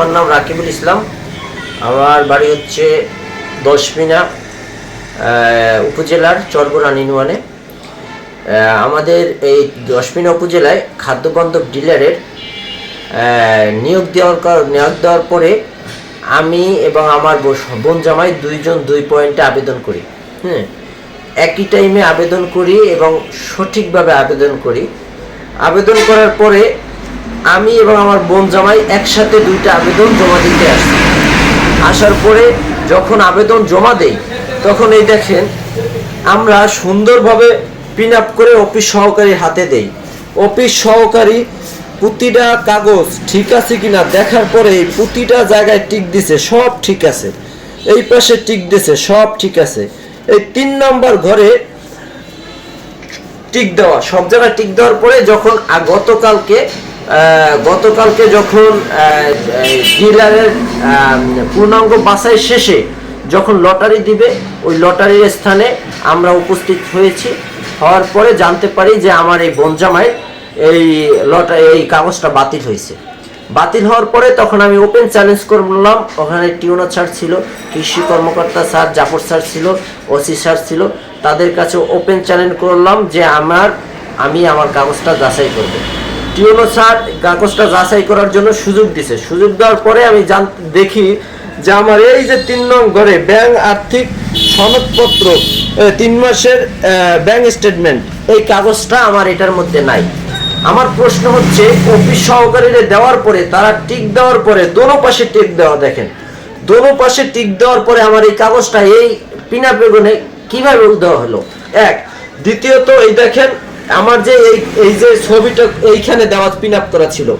আমার নাম রাকিবুল ইসলাম। আমার বাড়ি হচ্ছে দশমিনা উপজেলার চরগোরান ইউনিয়নে আহ, আমাদের এই দশমিনা উপজেলায় খাদ্য বান্ধব ডিলারের নিয়োগ দেওয়ার নিয়োগ দেওয়ার পরে আমি এবং আমার বোন জামাই দুইজন দুই পয়েন্টে আবেদন করি। হ্যাঁ একই টাইমে আবেদন করি এবং সঠিকভাবে আবেদন করি। আবেদন করার পরে আমি এবং আমার বোন জামাই একসাথে দুইটা আবেদন জমা দিতে আসি আসার পরে যখন আবেদন জমা দেই, তখন এই দেখেন আমরা সুন্দরভাবে পিন আপ করে অফিস সহকারীর হাতে দেই। অফিস সহকারী প্রতিটা কাগজ ঠিক আছে কিনা দেখার পরে এই প্রতিটা জায়গায় টিক দিছে, সব ঠিক আছে। এই পাশে টিক দিছে, সব ঠিক আছে। এই তিন নম্বর ঘরে টিক দেওয়া, সব জায়গায় টিক দেওয়ার পরে যখন গতকালকে গতকালকে যখন ডিলারের পূর্ণাঙ্গ বাছাই শেষে যখন লটারি দিবে, ওই লটারির স্থানে আমরা উপস্থিত হয়েছি। হওয়ার পরে জানতে পারি যে আমার এই বনজামায় এই লটা, এই কাগজটা বাতিল হয়েছে। বাতিল হওয়ার পরে তখন আমি ওপেন চ্যালেঞ্জ করলাম। ওখানে টিউনো স্যার ছিল, কৃষি কর্মকর্তা স্যার, জাফর স্যার ছিল, ওসি স্যার ছিল, তাদের কাছে ওপেন চ্যালেঞ্জ করলাম যে আমার, আমি আমার কাগজটা যাচাই করব। টিউনো স্যার কাগজটা যাচাই করার জন্য সুযোগ দিছে। সুযোগ দেওয়ার পরে আমি জান দেখি যে আমার এই যে তিন নং ঘরে ব্যাংক আর্থিক সনদপত্র তিন মাসের ব্যাংক স্টেটমেন্ট, এই কাগজটা আমার এটার মধ্যে নাই। আমার প্রশ্ন হচ্ছে, অফিস সহকারীরা দেওয়ার পরে, তারা টিক দেওয়ার পরে দোনো পাশে টিক দেওয়া দেখেন। দোনো পাশে টিক দেওয়ার পরে আমার এই কাগজটা এই পিনা বেগুনে কীভাবে দেওয়া হলো? এক, দ্বিতীয়ত এই দেখেন আমার যে এই এই যে ছবিটা এইখানে দেওয়া পিন আপ করা ছিল,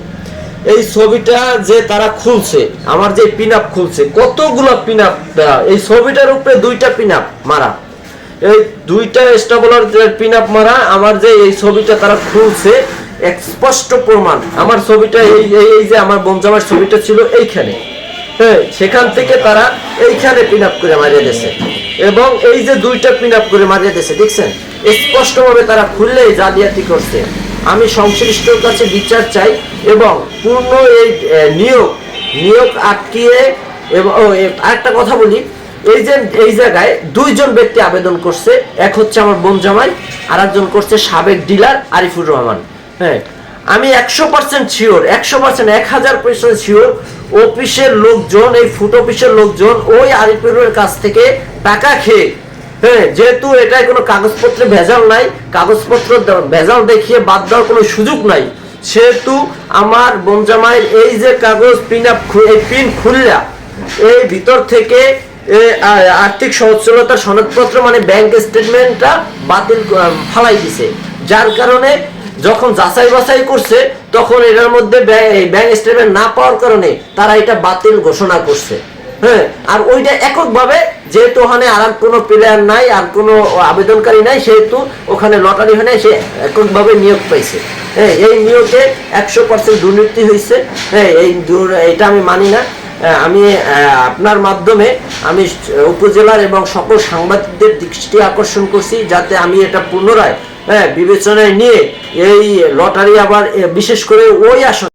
এই ছবিটা যে তারা খুলছে, আমার যে পিন আপ খুলছে, কতগুলো পিন আপ এই ছবিটার উপরে দুইটা পিন আপ মারা। এই দুইটা স্টাবলার পিন আপ মারা, আমার যে এই ছবিটা তারা খুলছে, এক স্পষ্ট প্রমাণ। আমার ছবিটা এই, এই- এই যে আমার বঞ্জামার ছবিটা ছিল এইখানে। হ্যাঁ সেখান থেকে তারা এইখানে পিন আপ করে মারিয়ে দিয়েছে। এবং এই যে দুইটা পিন আপ করে মারিয়ে দিয়েছে, দেখছেন? স্পষ্টভাবে তারা খুললেই জালিয়াতি করছে। আমি সংশ্লিষ্টর কাছে বিচার চাই এবং পূর্ণ এই নিয়োগ নিয়োগ আটকিয়ে এবং আরেকটা কথা বলি। এই যে, এই জায়গায় দুইজন ব্যক্তি আবেদন করছে, এক হচ্ছে আমার বোন জামাই আর একজন করছে সাবেক ডিলার আরিফুর রহমান। হ্যাঁ আমি একশো পার্সেন্ট শিওর একশো পার্সেন্ট এক হাজার পার্সেন্ট শিওর অফিসের লোকজন, এই ফুট অফিসের লোকজন ওই আরিফুরের কাছ থেকে টাকা খেয়ে হ্যাঁ যেহেতু এটায় কোনো কাগজপত্রে ভেজাল নাই, কাগজপত্র ভেজাল দেখিয়ে বাদ দেওয়ার কোনো সুযোগ নাই, সেহেতু আমার বনজামাইয়ের এই যে কাগজ পিন আপ এই পিন খুললা, এই ভিতর থেকে আর্থিক সচ্ছলতার সনদপত্র মানে ব্যাংক স্টেটমেন্টটা বাতিল ফালাই দিছে, যার কারণে যখন যাচাই বাছাই করছে, তখন এটার মধ্যে ব্যাংক স্টেটমেন্ট না পাওয়ার কারণে তারা এটা বাতিল ঘোষণা করছে। হ্যাঁ আর ওইটা এককভাবে যেহেতু ওখানে আর কোনো প্লেয়ার নাই, আর কোনো আবেদনকারী নাই, সেহেতু ওখানে লটারি হয় সে এককভাবে নিয়োগ পাইছে। হ্যাঁ এই নিয়োগে একশো পার্সেন্ট দুর্নীতি হয়েছে হ্যাঁ এই এটা আমি মানি না। আমি আপনার মাধ্যমে আমি উপজেলার এবং সকল সাংবাদিকদের দৃষ্টি আকর্ষণ করছি, যাতে আমি এটা পুনরায় হ্যাঁ বিবেচনায় নিয়ে এই লটারি আবার বিশেষ করে ওই আসন